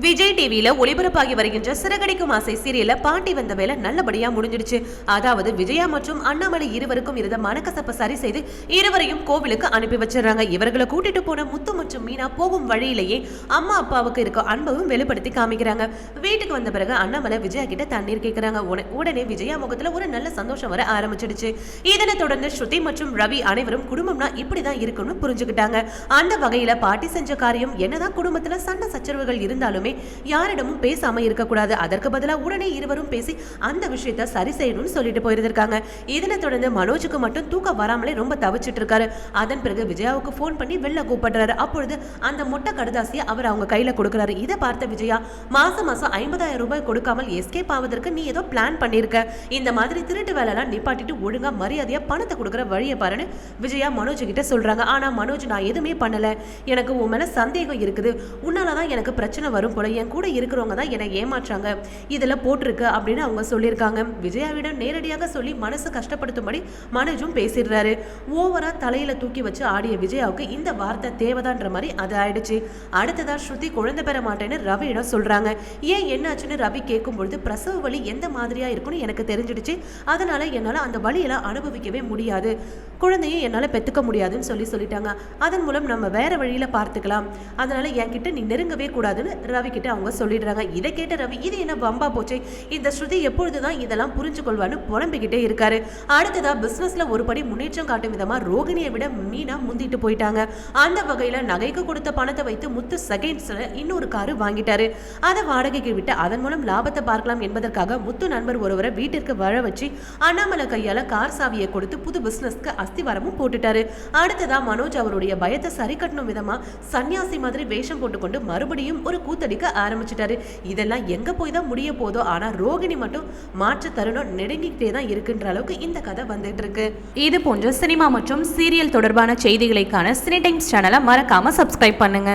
விஜய் டிவியில ஒளிபரப்பாகி வருகின்ற சிறகடிக்கும் ஆசை சீரியல்ல பாட்டி வந்த வேலை நல்லபடியா முடிஞ்சிடுச்சு. அதாவது விஜயா மற்றும் அண்ணாமலை இருவருக்கும் இருந்த மனக்கசப்ப சரி செய்து இருவரையும் கோவிலுக்கு அனுப்பி வச்சிடறாங்க. இவர்களை கூட்டிட்டு போன முத்து மற்றும் மீனா போகும் வழியிலேயே அம்மா அப்பாவுக்கு இருக்க அன்பவும் வெளிப்படுத்தி காமிக்கிறாங்க. வீட்டுக்கு வந்த பிறகு அண்ணாமலை விஜயா கிட்ட தண்ணீர் கேட்கிறாங்க உடனே விஜயா முகத்துல ஒரு நல்ல சந்தோஷம் வர ஆரம்பிச்சிடுச்சு. இதனை தொடர்ந்து ஸ்ருதி மற்றும் ரவி அனைவரும் குடும்பம்னா இப்படிதான் இருக்கும்னு புரிஞ்சுக்கிட்டாங்க. அந்த வகையில பாட்டி செஞ்ச காரியம் என்னதான் குடும்பத்துல சண்டை சச்சரவுகள் இருந்தாலும் யாரிடமும் பேசாம இருக்கக்கூடாது. அதற்கு பதிலா உடனே இருவரும் பேசி அந்த விஷயத்த சரி செய்யணும்னு சொல்லிட்டு போயிருந்திருக்காங்க. இதனை தொடர்ந்து மனோஜுக்கு மட்டும் தூக்கம் வராமலே ரொம்ப தவிச்சிட்டு இருக்காரு. அதன் பிறகு விஜயாவுக்கு ஃபோன் பண்ணி வெளில கூப்பிடுறாரு. அப்பொழுது அந்த மொட்டை கடுதாசியை அவர் அவங்க கையில கொடுக்குறாரு. இதை பார்த்த விஜயா மாசம் மாசம் ஐம்பதாயிரம் ரூபாய் கொடுக்காமல் எஸ்கேப் ஆவதற்கு நீ ஏதோ பிளான் பண்ணியிருக்க. இந்த மாதிரி திருட்டு வேலைலாம் நிப்பாட்டிட்டு ஒழுங்கா மரியாதையா பணத்தை கொடுக்குற வழியை பாருன்னு விஜயா மனோஜ் கிட்ட சொல்றாங்க. ஆனா மனோஜ் நான் எதுவுமே பண்ணல. எனக்கு உன் மேல சந்தேகம் இருக்குது. உன்னாலதான் எனக்கு பிரச்சனை வரும். போல என் கூட இருக்கிறவங்க தான் என்னை ஏமாற்றாங்க. இதில் போட்டிருக்கு அப்படின்னு அவங்க சொல்லியிருக்காங்க. விஜயாவிடம் நேரடியாக சொல்லி மனசு கஷ்டப்படுத்தும்படி மனோஜும் பேசிடுறாரு. ஓவராக தலையில் தூக்கி வச்சு ஆடிய விஜயாவுக்கு இந்த வார்த்தை தேவைதான்ற மாதிரி அது ஆயிடுச்சு. அடுத்ததாக ஸ்ருதி குழந்தை பெற மாட்டேன்னு ரவியிடம் சொல்கிறாங்க ஏன் என்னாச்சுன்னு ரவி கேட்கும் பொழுது பிரசவ வலி எந்த மாதிரியாக இருக்கும்னு எனக்கு தெரிஞ்சிடுச்சு. அதனால் என்னால் அந்த வழியெல்லாம் அனுபவிக்கவே முடியாது. குழந்தையை என்னால் பெற்றுக்க முடியாதுன்னு சொல்லி சொல்லிட்டாங்க. அதன் மூலம் நம்ம வேற வழியில் பார்த்துக்கலாம். அதனால என்கிட்ட நீ நெருங்கவே கூடாதுன்னு ரவி கிட்ட அவங்க சொல்லிடுறாங்க. இதை கேட்ட ரவி இது என்ன பம்பா போச்சு? இந்த ஸ்ருதி எப்பொழுதுதான் இதெல்லாம் புரிஞ்சு கொள்வான்னு புலம்பிக்கிட்டே இருக்காரு. அடுத்ததா பிஸ்னஸில் ஒரு படி முன்னேற்றம் காட்டும் விதமா ரோகிணியை விட மீனா முந்திட்டு போயிட்டாங்க. அந்த வகையில நகைக்கு கொடுத்த பணத்தை வைத்து முத்து செகண்ட்ஸ்ல இன்னொரு காரு வாங்கிட்டாரு. அதை வாடகைக்கு விட்டு அதன் மூலம் லாபத்தை பார்க்கலாம் என்பதற்காக முத்து நண்பர் ஒருவரை வீட்டிற்கு வர வச்சு அண்ணாமலை கையால கார் சாவியை கொடுத்து புது பிசினஸ்க்கு அஸ்திவாரமும் போட்டுட்டாரு. அடுத்ததா மனோஜ் அவருடைய பயத்தை சரி கட்டணும் விதமா சன்னியாசி மாதிரி வேஷம் போட்டுக்கொண்டு மறுபடியும் ஒரு கூத்தடிக்க ஆரம்பிச்சிட்டாரு. இதெல்லாம் எங்க போய் தான் முடிய போதோ ஆனா ரோகிணி மட்டும் மாற்று தருணம் நெருங்கிக்கிட்டே தான் இருக்குன்ற அளவுக்கு இந்த கதை வந்துட்டு இருக்கு. இது போன்ற சினிமா மற்றும் சீரியல் தொடர்பான செய்திகளுக்கான சினி டைம்ஸ் சேனலை மறக்காம சப்ஸ்கிரைப் பண்ணுங்க.